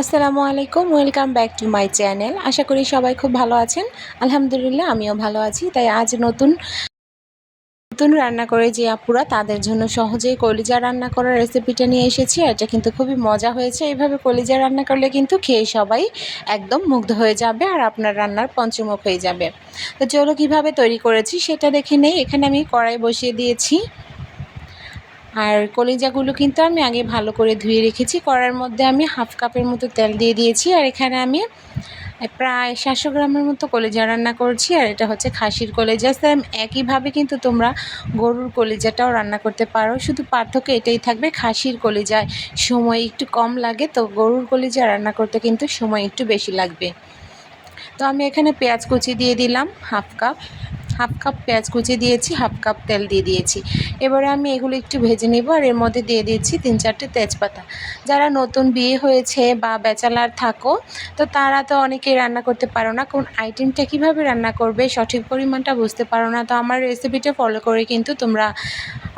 আসসালামু আলাইকুম welcome back to my channel আশা করি সবাই খুব ভালো আছেন। আলহামদুলিল্লাহ, আমিও ভালো আছি। তাই আজ নতুন নতুন রান্না করে যে আপুরা, তাদের জন্য সহজেই কলিজা রান্না করার রেসিপিটা নিয়ে এসেছি। এটা কিন্তু খুবই মজা হয়েছে। এইভাবে কলিজা রান্না করলে কিন্তু খেয়ে সবাই একদম মুগ্ধ হয়ে যাবে আর আপনার রান্নার পঞ্চমুখ হয়ে যাবে। তো চলো কীভাবে তৈরি করেছি, সেটা দেখে নেই। এখানে আমি কড়াই বসিয়ে দিয়েছি। আর কলিজাগুলো কিন্তু আমি আগে ভালো করে ধুয়ে রেখেছি। কড়ার মধ্যে আমি হাফ কাপের মতো তেল দিয়ে দিয়েছি আর এখানে আমি প্রায় সাতশো গ্রামের মতো কলেজা রান্না করছি আর এটা হচ্ছে খাসির কলেজা। সেম একইভাবে কিন্তু তোমরা গরুর কলেজাটাও রান্না করতে পারো। শুধু পার্থক্য এটাই থাকবে, খাসির কলেজায় সময় একটু কম লাগে, তো গরুর কলেজা রান্না করতে কিন্তু সময় একটু বেশি লাগবে। তো আমি এখানে পেঁয়াজ কুচি দিয়ে দিলাম হাফ কাপ। হাফ কাপ পেঁয়াজ কুচি দিয়েছি, হাফ কাপ তেল দিয়ে দিয়েছি। এবারে আমি এগুলো একটু ভেজে নেব আর এর মধ্যে দিয়ে দিচ্ছি তিন চারটে তেজপাতা। যারা নতুন বিয়ে হয়েছে বা ব্যাচেলার থাকো, তো তারা তো অনেকেই রান্না করতে পারো না। কোন আইটেমটা কীভাবে রান্না করবে, সঠিক পরিমাণটা বুঝতে পারো না। তো আমার রেসিপিটা ফলো করে কিন্তু তোমরা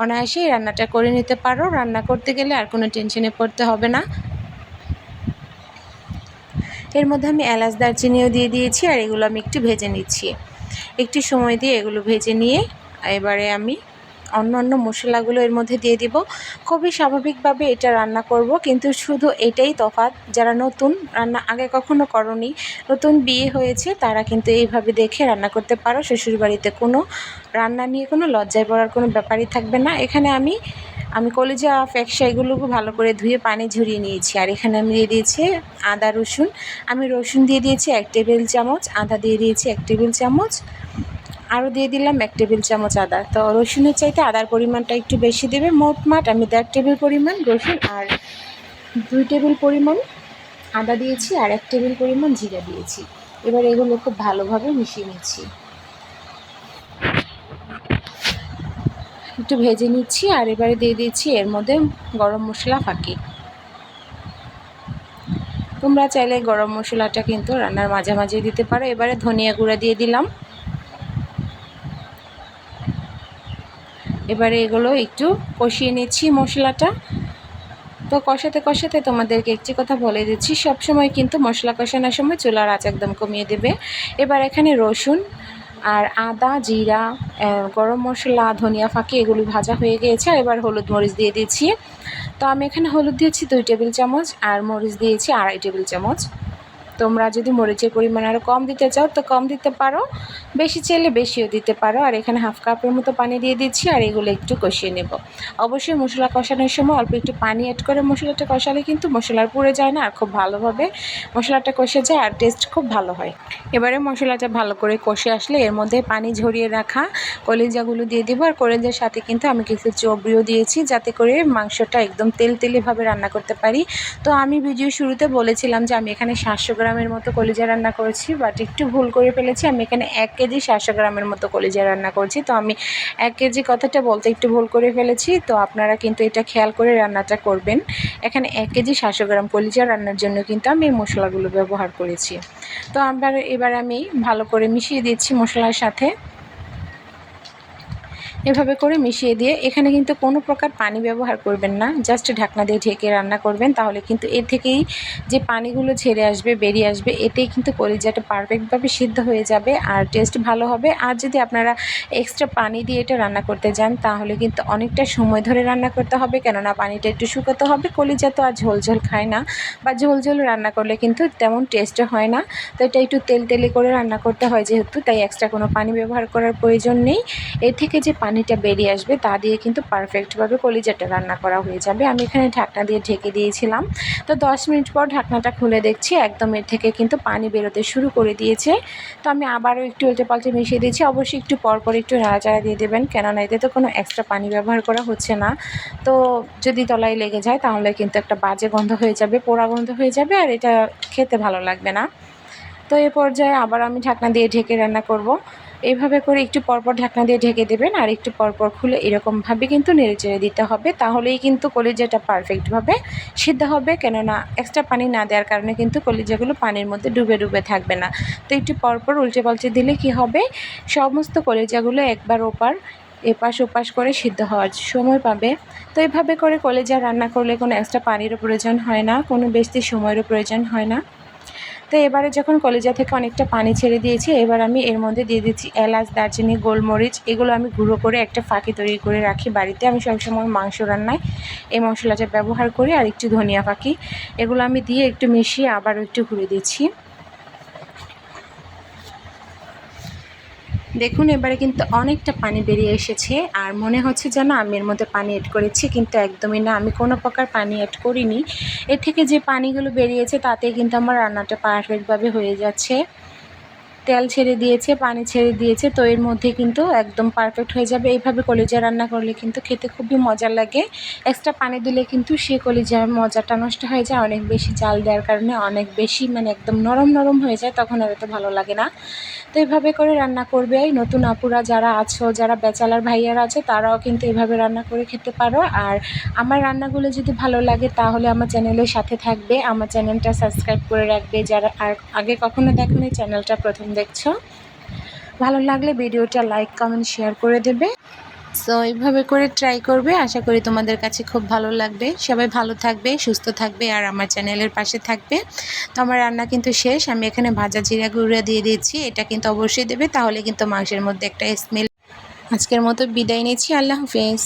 অনায়াসেই রান্নাটা করে নিতে পারো। রান্না করতে গেলে আর কোনো টেনশনে পড়তে হবে না। এর মধ্যে আমি এলাচ দারচিনিও দিয়ে দিয়েছি আর এগুলো আমি একটু ভেজে নিচ্ছি। একটু সময় দিয়ে এগুলো ভেজে নিয়ে এবারে আমি অন্য অন্য মশলাগুলো এর মধ্যে দিয়ে দিব। খুবই স্বাভাবিকভাবে এটা রান্না করব, কিন্তু শুধু এটাই তফাৎ। যারা নতুন রান্না আগে কখনো করনি, নতুন বিয়ে হয়েছে, তারা কিন্তু এইভাবে দেখে রান্না করতে পারো। শ্বশুরবাড়িতে কোনো রান্না নিয়ে কোনো লজ্জায় পড়ার কোনো ব্যাপারই থাকবে না। এখানে আমি আমি কলেজা ফ্যাকসা এগুলোকে ভালো করে ধুয়ে পানি ঝরিয়ে নিয়েছি। আর এখানে আমি দিয়ে দিয়েছি আদা, রসুন। আমি রসুন দিয়ে দিয়েছি এক টেবিল চামচ, আদা দিয়ে দিয়েছি এক টেবিল চামচ, আরও দিয়ে দিলাম এক টেবিল চামচ আদা। তো রসুনের চাইতে আদার পরিমাণটা একটু বেশি দেবে। মোটমাট আমি দেড় টেবিল পরিমাণ রসুন আর দুই টেবিল পরিমাণ আদা দিয়েছি আর এক টেবিল পরিমাণ জিরা দিয়েছি। এবার এগুলো খুব ভালোভাবে মিশিয়ে নিচ্ছি। একটু ভেজে নিচ্ছি আর এবারে দিয়ে দিচ্ছি এর মধ্যে গরম মশলা ফাঁকি। তোমরা চাইলে গরম মশলাটা কিন্তু রান্নার মাঝে মাঝে দিতে পারো। এবারে ধনিয়া গুঁড়া দিয়ে দিলাম। এবারে এগুলো একটু কষিয়ে নিচ্ছি মশলাটা। তো কষাতে কষাতে তোমাদেরকে একটি কথা বলে দিচ্ছি সব সময় কিন্তু মশলা কষানোর সময় চুলার আঁচ একদম কমিয়ে দেবে। এবার এখানে রসুন আর আদা, জিরা গরম মশলা, ধনিয়া ফাঁকি এগুলি ভাজা হয়ে গিয়েছে। আর এবার হলুদ মরিচ দিয়ে দিচ্ছি। তো আমি এখানে হলুদ দিয়েছি দুই টেবিল চামচ আর মরিচ দিয়েছি আড়াই টেবিল চামচ। তোমরা যদি মরিচের পরিমাণ আরও কম দিতে চাও, তো কম দিতে পারো। বেশি চাইলে বেশিও দিতে পারো। আর এখানে হাফ কাপের মতো পানি দিয়ে দিচ্ছি, আর এগুলো একটু কষিয়ে নেব। অবশ্যই মশলা কষানোর সময় অল্প একটু পানি অ্যাড করে মশলাটা কষালে কিন্তু মশলার পুড়ে যায় না, আর খুব ভালোভাবে মশলাটা কষে যায়, আর টেস্ট খুব ভালো হয়। এবারে মশলাটা ভালো করে কষে আসলে এর মধ্যে পানি ঝরিয়ে রাখা কলিজাগুলো দিয়ে দেবো, আর কলিজার সাথে কিন্তু আমি কিছু চবড়িও দিয়েছি, যাতে করে মাংসটা একদম তেল তেলেভাবে রান্না করতে পারি। তো আমি ভিডিও শুরুতে বলেছিলাম যে আমি এখানে সাতশো গ্রামের মতো কলিজা রান্না করেছি বাট একটু ভুল করে ফেলেছি। আমি এখানে এক কেজি সাতশো গ্রামের মতো কলিজা রান্না করছি। তো আমি এক কেজি কথাটা বলতে একটু ভুল করে ফেলেছি। তো আপনারা কিন্তু এটা খেয়াল করে রান্নাটা করবেন। এখানে এক কেজি সাতশো গ্রাম কলিজা রান্নার জন্য কিন্তু আমি এই মশলাগুলো ব্যবহার করেছি। তো আমরা এবার আমি ভালো করে মিশিয়ে দিচ্ছি মশলার সাথে। এভাবে করে মিশিয়ে দিয়ে এখানে কিন্তু কোনো প্রকার পানি ব্যবহার করবেন না। জাস্ট ঢাকনা দিয়ে ঢেকে রান্না করবেন, তাহলে কিন্তু এর থেকেই যে পানিগুলো ছেড়ে আসবে, বেরিয়ে আসবে, এতেই কিন্তু কলিজাটা পারফেক্টভাবে সিদ্ধ হয়ে যাবে আর টেস্ট ভালো হবে। আর যদি আপনারা এক্সট্রা পানি দিয়ে এটা রান্না করতে যান, তাহলে কিন্তু অনেকটা সময় ধরে রান্না করতে হবে, কেননা পানিটা একটু শুকোতে হবে, কলিজা তো আর ঝোল ঝোল খায় না বা ঝোল ঝোল রান্না করলে কিন্তু তেমন টেস্ট হয় না। তো এটা একটু তেল তেলে করে রান্না করতে হয় যেহেতু, তাই এক্সট্রা কোনো পানি ব্যবহার করার প্রয়োজন নেই। এর থেকে যে পানিটা বেরিয়ে আসবে, তা দিয়ে কিন্তু পারফেক্টভাবে কলিজাটা রান্না করা হয়ে যাবে। আমি এখানে ঢাকনা দিয়ে ঢেকে দিয়েছিলাম। তো দশ মিনিট পর ঢাকনাটা খুলে দেখছি একদম এর থেকে কিন্তু পানি বেরোতে শুরু করে দিয়েছে। তো আমি আবারও একটু উল্টে পাল্টে মিশিয়ে দিয়েছি। অবশ্যই একটু পরপর একটু নাড়াচাড়া দিয়ে দেবেন, কেননা এতে তো কোনো এক্সট্রা পানি ব্যবহার করা হচ্ছে না। তো যদি তলায় লেগে যায় তাহলে কিন্তু একটা বাজে গন্ধ হয়ে যাবে, পোড়া গন্ধ হয়ে যাবে, আর এটা খেতে ভালো লাগবে না। তো এ পর্যায়ে আবার আমি ঢাকনা দিয়ে ঢেকে রান্না করব। এইভাবে করে একটু পরপর ঢাকনা দিয়ে ঢেকে দেবেন আর একটু পরপর খুলে এরকমভাবে কিন্তু নেড়ে চেড়ে দিতে হবে। তাহলেই কিন্তু কলিজাটা পারফেক্টভাবে সিদ্ধ হবে। কেননা এক্সট্রা পানি না দেওয়ার কারণে কিন্তু কলিজাগুলো পানির মধ্যে ডুবে ডুবে থাকবে না। তো একটু পরপর উল্টে পাল্টে দিলে কি হবে? সমস্ত কলিজাগুলো একবার ওপার, এপাশ ওপাশ করে সিদ্ধ হওয়ার সময় পাবে। তো এভাবে করে কলেজা রান্না করলে কোনো এক্সট্রা পানিরও প্রয়োজন হয় না, কোনো বেশি সময়েরও প্রয়োজন হয় না। তো এবারে যখন কলেজা থেকে অনেকটা পানি ছেড়ে দিয়েছি, এবার আমি এর মধ্যে দিয়ে দিচ্ছি এলাচ, দারচিনি, গোলমরিচ। এগুলো আমি গুঁড়ো করে একটা ফাঁকি তৈরি করে রাখি বাড়িতে। আমি সবসময় মাংস রান্নায় এই মশলাটা ব্যবহার করি, আর একটু ধনিয়া ফাঁকি এগুলো আমি দিয়ে একটু মিশিয়ে আবারও একটু ঘুরে দিচ্ছি। দেখুন, এবারে কিন্তু অনেকটা পানি বেরিয়ে এসেছে আর মনে হচ্ছে যেন আমি এর মধ্যে পানি অ্যাড করেছি, কিন্তু একদমই না। আমি কোনো প্রকার পানি অ্যাড করিনি। এর থেকে যে পানিগুলো বেরিয়েছে, তাতে কিন্তু আমার রান্নাটা পারফেক্টভাবে হয়ে যাচ্ছে। তেল ছেড়ে দিয়েছে, পানি ছেড়ে দিয়েছে, তো এর মধ্যে কিন্তু একদম পারফেক্ট হয়ে যাবে। এইভাবে কলিজা রান্না করলে কিন্তু খেতে খুবই মজা লাগে। এক্সট্রা পানি দিলে কিন্তু সে কলিজার মজাটা নষ্ট হয়ে যায়। অনেক বেশি জাল দেওয়ার কারণে অনেক বেশি মানে একদম নরম নরম হয়ে যায়, তখন আর এত ভালো লাগে না। তো এভাবে করে রান্না করবে। নতুন আপুরা যারা আছো, যারা বেচালার ভাইয়ারা আছে, তারাও কিন্তু এভাবে রান্না করে খেতে পারো। আর আমার রান্নাগুলো যদি ভালো লাগে, তাহলে আমার চ্যানেলের সাথে থাকবে। আমার চ্যানেলটা সাবস্ক্রাইব করে রাখবে যারা আর আগে কখনো দেখো এই চ্যানেলটা প্রথম দেখছ। ভালো লাগলে ভিডিওটা লাইক, কমেন্ট, শেয়ার করে দেবে। সো এইভাবে করে ট্রাই করবে। আশা করি তোমাদের কাছে খুব ভালো লাগবে। সবাই ভালো থাকবে, সুস্থ থাকবে আর আমার চ্যানেলের পাশে থাকবে। তো আমার রান্না কিন্তু শেষ। আমি এখানে ভাজা জিরা গুঁড়া দিয়ে দিয়েছি। এটা কিন্তু অবশ্যই দেবে। তাহলে কিন্তু মাংসের মধ্যে একটা স্মেল আজকের মতো বিদায় নিয়েছি আল্লাহ হাফেজ।